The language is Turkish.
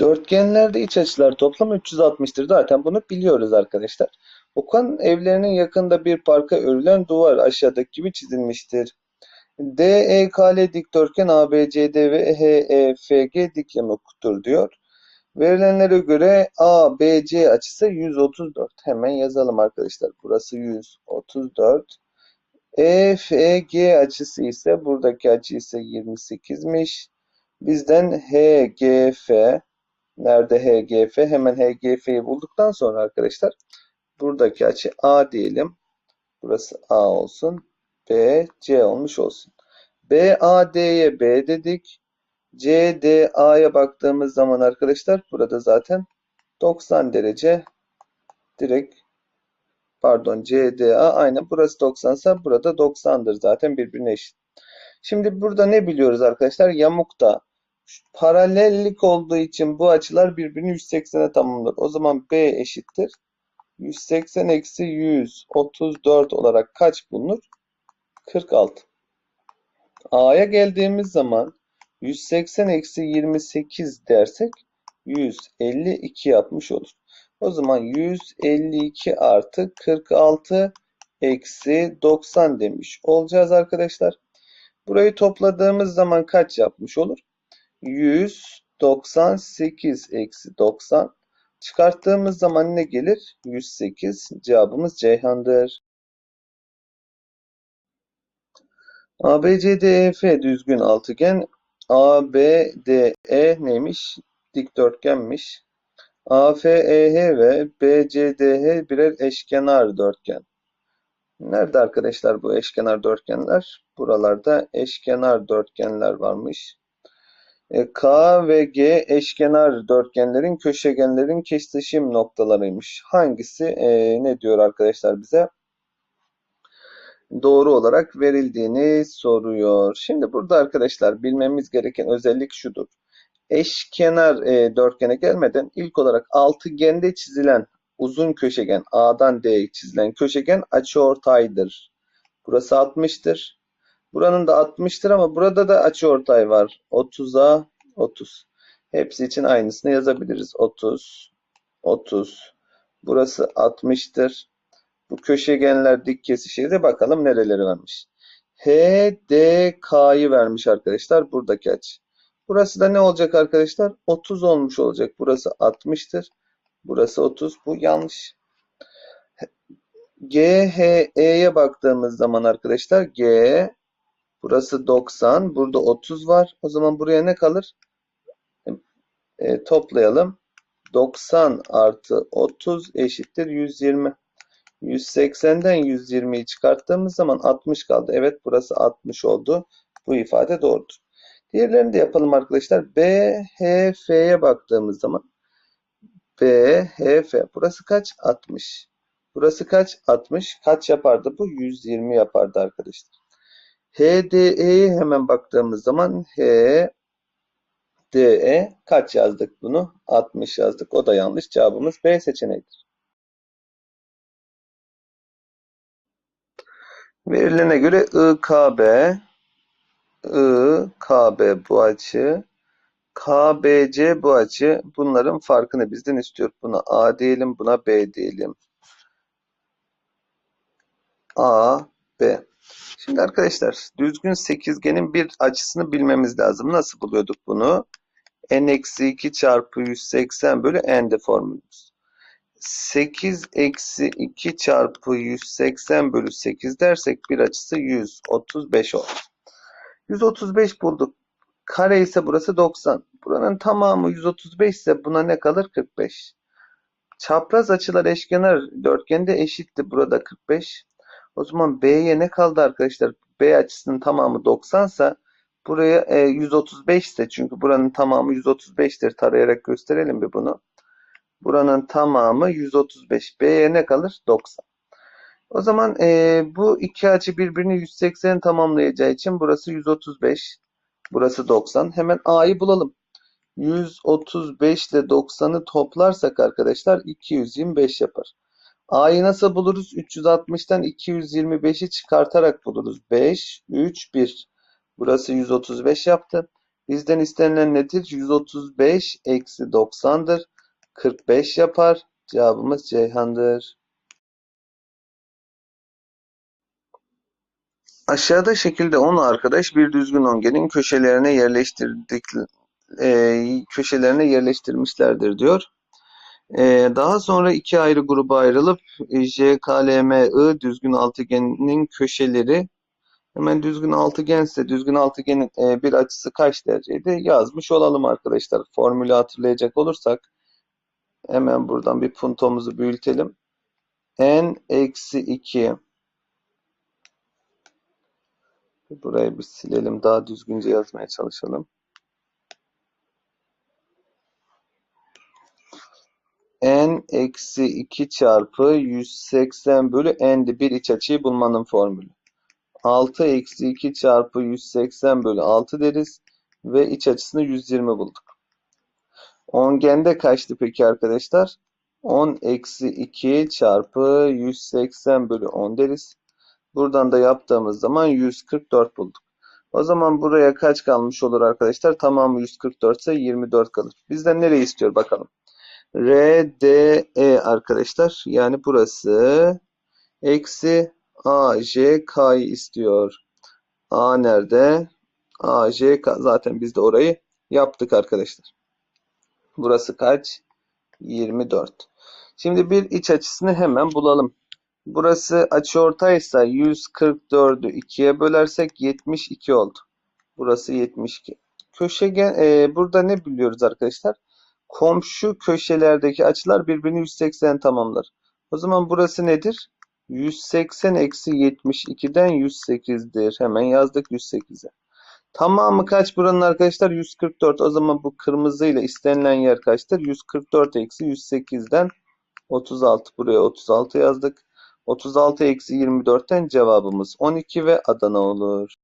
Dörtgenlerde iç açılar toplamı 360'tır. Zaten bunu biliyoruz arkadaşlar. Okan evlerinin yakında bir parka örülen duvar aşağıdaki gibi çizilmiştir. DEKL dikdörtgen ABCD ve HEFG dik yamuktur diyor. Verilenlere göre ABC açısı 134. Hemen yazalım arkadaşlar. Burası 134. EFG açısı ise buradaki açı ise 28'miş. Bizden HGF nerede HGF? Hemen HGF'yi bulduktan sonra arkadaşlar buradaki açı A diyelim. Burası A olsun. B, C olmuş olsun. BAD'ye B dedik. CDA'ya baktığımız zaman arkadaşlar burada zaten 90 derece direkt pardon CDA aynen burası 90 ise burada 90'dır zaten birbirine eşit. Şimdi burada ne biliyoruz arkadaşlar? Yamukta paralellik olduğu için bu açılar birbirini 180'e tamamlar. O zaman B eşittir. 180 eksi 134 olarak kaç bulunur? 46. A'ya geldiğimiz zaman 180 eksi 28 dersek 152 yapmış olur. O zaman 152 artı 46 eksi 90 demiş olacağız arkadaşlar. Burayı topladığımız zaman kaç yapmış olur? 198 eksi 90. Çıkarttığımız zaman ne gelir? 108. Cevabımız Ceyhan'dır. ABCDEF düzgün altıgen. ABDE neymiş? Dikdörtgenmiş. AFEH ve BCDH birer eşkenar dörtgen. Nerede arkadaşlar bu eşkenar dörtgenler? Buralarda eşkenar dörtgenler varmış. E, K ve G eşkenar dörtgenlerin köşegenlerin kesişim noktalarıymış. Hangisi e, ne diyor arkadaşlar bize? Doğru olarak verildiğini soruyor. Şimdi burada arkadaşlar bilmemiz gereken özellik şudur. Eşkenar e, dörtgene gelmeden ilk olarak altıgende çizilen uzun köşegen A'dan D'ye çizilen köşegen açıortaydır. Burası 60'tır. Buranın da 60'tır ama burada da açıortay var. 30'a 30. Hepsi için aynısını yazabiliriz. 30, 30. Burası 60'tır. Bu köşegenler dik kesişirdi. Bakalım nereleri vermiş. HDK'yı vermiş arkadaşlar. Buradaki açı. Burası da ne olacak arkadaşlar? 30 olmuş olacak. Burası 60'tır. Burası 30. Bu yanlış. GHE'ye baktığımız zaman arkadaşlar G burası 90. Burada 30 var. O zaman buraya ne kalır? E, toplayalım. 90 artı 30 eşittir 120. 180'den 120'yi çıkarttığımız zaman 60 kaldı. Evet burası 60 oldu. Bu ifade doğrudur. Diğerlerini de yapalım arkadaşlar. BHF'ye baktığımız zaman BHF burası kaç? 60. Burası kaç? 60. Kaç yapardı bu? 120 yapardı arkadaşlar. HDE'ye hemen baktığımız zaman HDE kaç yazdık bunu? 60 yazdık. O da yanlış. Cevabımız B seçeneğidir. Verilene göre IKB IKB bu açı KBC bu açı bunların farkını bizden istiyor. Buna A diyelim, buna B diyelim. A, B. Şimdi arkadaşlar düzgün sekizgenin bir açısını bilmemiz lazım. Nasıl buluyorduk bunu? n-2 çarpı 180 bölü n'de formülümüz. 8 eksi 2 çarpı 180 bölü 8 dersek bir açısı 135 olur. 135 bulduk. Kare ise burası 90. Buranın tamamı 135 ise buna ne kalır? 45. Çapraz açılar eşkenar dörtgende eşitti. Burada 45. O zaman B'ye ne kaldı arkadaşlar? B açısının tamamı 90 ise buraya 135 e, ise çünkü buranın tamamı 135'tir. Tarayarak gösterelim bir bunu. Buranın tamamı 135. B'ye ne kalır? 90. O zaman e, bu iki açı birbirini 180 tamamlayacağı için burası 135. Burası 90. Hemen A'yı bulalım. 135 ile 90'ı toplarsak arkadaşlar 225 yapar. A'yı nasıl buluruz? 360'tan 225'i çıkartarak buluruz. 5, 3, 1. Burası 135 yaptı. Bizden istenilen nedir? 135 eksi 90'dır. 45 yapar. Cevabımız Ceyhan'dır. Aşağıda şekilde 10 arkadaş bir düzgün ongenin köşelerine yerleştirdik e, köşelerine yerleştirmişlerdir diyor. E, daha sonra iki ayrı gruba ayrılıp e, JKLMI düzgün altıgenin köşeleri hemen düzgün altıgense düzgün altıgenin e, bir açısı kaç dereceydi yazmış olalım arkadaşlar. Formülü hatırlayacak olursak hemen buradan bir puntomuzu büyütelim. n eksi 2 Burayı bir silelim. Daha düzgünce yazmaya çalışalım. N eksi 2 çarpı 180 bölü n'di bir iç açıyı bulmanın formülü. 6 eksi 2 çarpı 180 bölü 6 deriz ve iç açısını 120 bulduk. Ongende kaçtı peki arkadaşlar? 10 eksi 2 çarpı 180 bölü 10 deriz. Buradan da yaptığımız zaman 144 bulduk. O zaman buraya kaç kalmış olur arkadaşlar? Tamamı 144 ise 24 kalır. Bizden nereyi istiyor bakalım. RDE arkadaşlar. Yani burası eksi AJK'yı istiyor. A nerede? AJK zaten biz de orayı yaptık arkadaşlar. Burası kaç? 24. Şimdi bir iç açısını hemen bulalım. Burası açıortaysa 144'ü 2'ye bölersek 72 oldu. Burası 72. Köşegen e, burada ne biliyoruz arkadaşlar? Komşu köşelerdeki açılar birbirini 180 tamamlar. O zaman burası nedir? 180 eksi 72'den 108'dir. Hemen yazdık 108'e. Tamamı kaç buranın arkadaşlar? 144. O zaman bu kırmızıyla istenilen yer kaçtır? 144 eksi 108'den 36. Buraya 36 yazdık. 36 eksi 24'ten cevabımız 12 ve Adana olur.